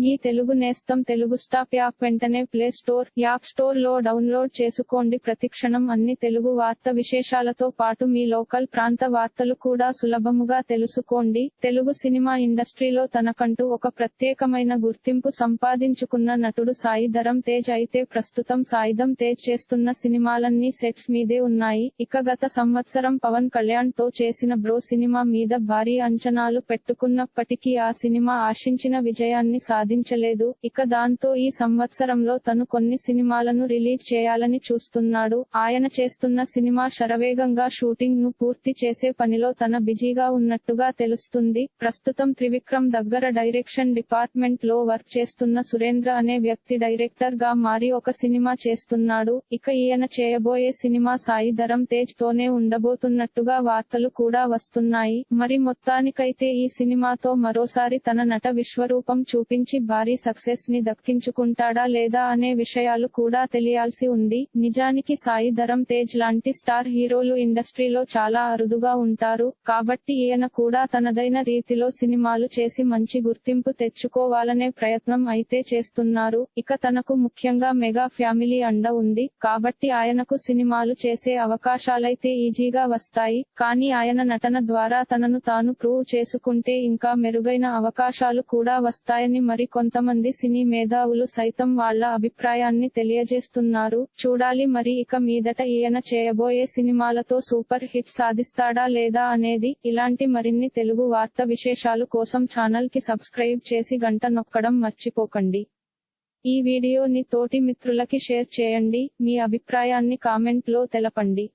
మీ తెలుగు నేస్తం Telugu stop app వెంటనే play store app స్టోర్లో డౌన్లోడ్ చేసుకోండి. ప్రతిక్షణం అన్ని తెలుగు వార్త విశేషాలతో పాటు మీ లోకల్ ప్రాంత వార్తలు కూడా సులభముగా తెలుసుకోండి. తెలుగు సినిమా ఇండస్ట్రీలో తనకంటూ ఒక ప్రత్యేకమైన గుర్తింపు సంపాదించుకున్న నటుడు సాయిధరం తేజ్ అయితే ప్రస్తుతం సాయిధం తేజ్ చేస్తున్న సినిమాలన్నీ సెట్స్ మీదే ఉన్నాయి. ఇక గత సంవత్సరం పవన్ కళ్యాణ్తో చేసిన బ్రో సినిమా మీద భారీ అంచనాలు పెట్టుకున్నప్పటికీ ఆ సినిమా ఆశించిన విజయాన్ని సాధించలేదు. ఇక దాంతో ఈ సంవత్సరంలో తను కొన్ని సినిమాలను రిలీజ్ చేయాలని చూస్తున్నాడు. ఆయన చేస్తున్న సినిమా శరవేగంగా షూటింగ్ను పూర్తి చేసే పనిలో తన బిజీగా ఉన్నట్టుగా తెలుస్తుంది. ప్రస్తుతం త్రివిక్రమ్ దగ్గర డైరెక్షన్ డిపార్ట్మెంట్లో వర్క్ చేస్తున్న సురేంద్ర అనే వ్యక్తి డైరెక్టర్గా మారి ఒక సినిమా చేస్తున్నాడు. ఇక ఈయన చేయబోయే సినిమా సాయి ధరం తేజ్ తోనే ఉండబోతున్నట్టుగా వార్తలు కూడా వస్తున్నాయి. మరి మొత్తానికైతే ఈ సినిమాతో మరోసారి తన నట విశ్వరూపం చూపించి భారీ సక్సెస్ని దక్కించుకుంటాడా లేదా అనే విషయాలు కూడా తెలియాల్సి ఉంది. నిజానికి సాయి ధరం తేజ్ లాంటి స్టార్ హీరోలు ఇండస్ట్రీలో చాలా అరుదుగా ఉంటారు. కాబట్టి ఈయన కూడా తనదైన రీతిలో సినిమాలు చేసి మంచి గుర్తింపు తెచ్చుకోవాలనే ప్రయత్నం అయితే చేస్తున్నారు. ఇక తనకు ముఖ్యంగా మెగా ఫ్యామిలీ అండ ఉంది. కాబట్టి ఆయనకు సినిమాలు చేసే అవకాశాలైతే ఈజీగా వస్తాయి. కానీ ఆయన నటన ద్వారా తనను తాను ప్రూవ్ చేసుకుంటే ఇంకా మెరుగైన అవకాశాలు కూడా వస్తాయని మరి కొంతమంది సినీ మేధావులు సైతం వాళ్ళ అభిప్రాయాన్ని తెలియజేస్తున్నారు. చూడాలి మరి ఇక మీదట ఈయన చేయబోయే సినిమాలతో సూపర్ హిట్ సాధిస్తాడా లేదా అనేది ఇలాంటి మరిన్ని తెలుగు వార్త విశేషాలు కోసం ఛానల్కి సబ్స్క్రైబ్ చేసి గంట నొక్కడం మర్చిపోకండి. ఈ వీడియోని తోటి మిత్రులకి షేర్ చేయండి. మీ అభిప్రాయాన్ని కామెంట్లో తెలపండి.